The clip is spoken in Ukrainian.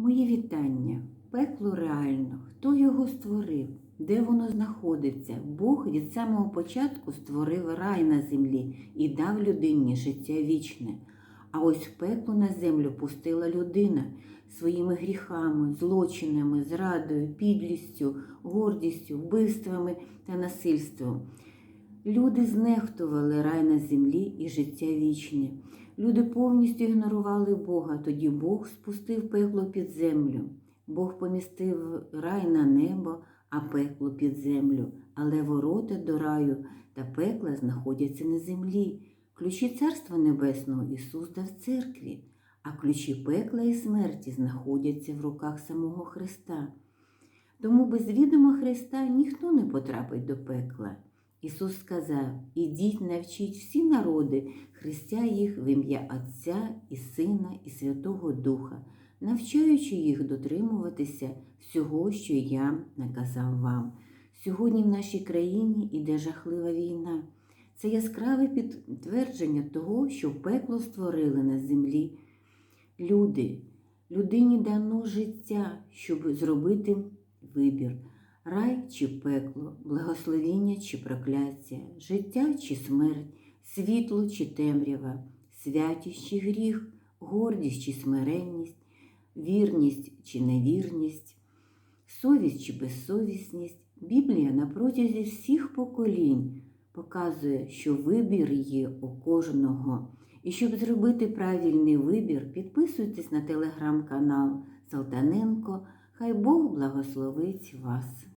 Мої вітання. Пекло реально. Хто його створив? Де воно знаходиться? Бог від самого початку створив рай на землі і дав людині життя вічне. А ось пекло на землю пустила людина своїми гріхами, злочинами, зрадою, підлістю, гордістю, вбивствами та насильством. Люди знехтували рай на землі і життя вічне. Люди повністю ігнорували Бога, тоді Бог спустив пекло під землю. Бог помістив рай на небо, а пекло під землю, але ворота до раю та пекла знаходяться на землі. Ключі Царства Небесного Ісус дав церкві, а ключі пекла і смерті знаходяться в руках самого Христа. Тому без відома Христа ніхто не потрапить до пекла. Ісус сказав: Ідіть, навчіть всі народи, хрестя їх в ім'я Отця і Сина і Святого Духа, навчаючи їх дотримуватися всього, що я наказав вам. Сьогодні в нашій країні іде жахлива війна. Це яскраве підтвердження того, що пекло створили на землі люди. Людині дано життя, щоб зробити вибір. Рай чи пекло, благословіння чи прокляття, життя чи смерть, світло чи темрява, святість чи гріх, гордість чи смиренність, вірність чи невірність, совість чи безсовісність. Біблія на протязі всіх поколінь показує, що вибір є у кожного. І щоб зробити правильний вибір, підписуйтесь на телеграм-канал Салтаненко. Хай Бог благословить вас.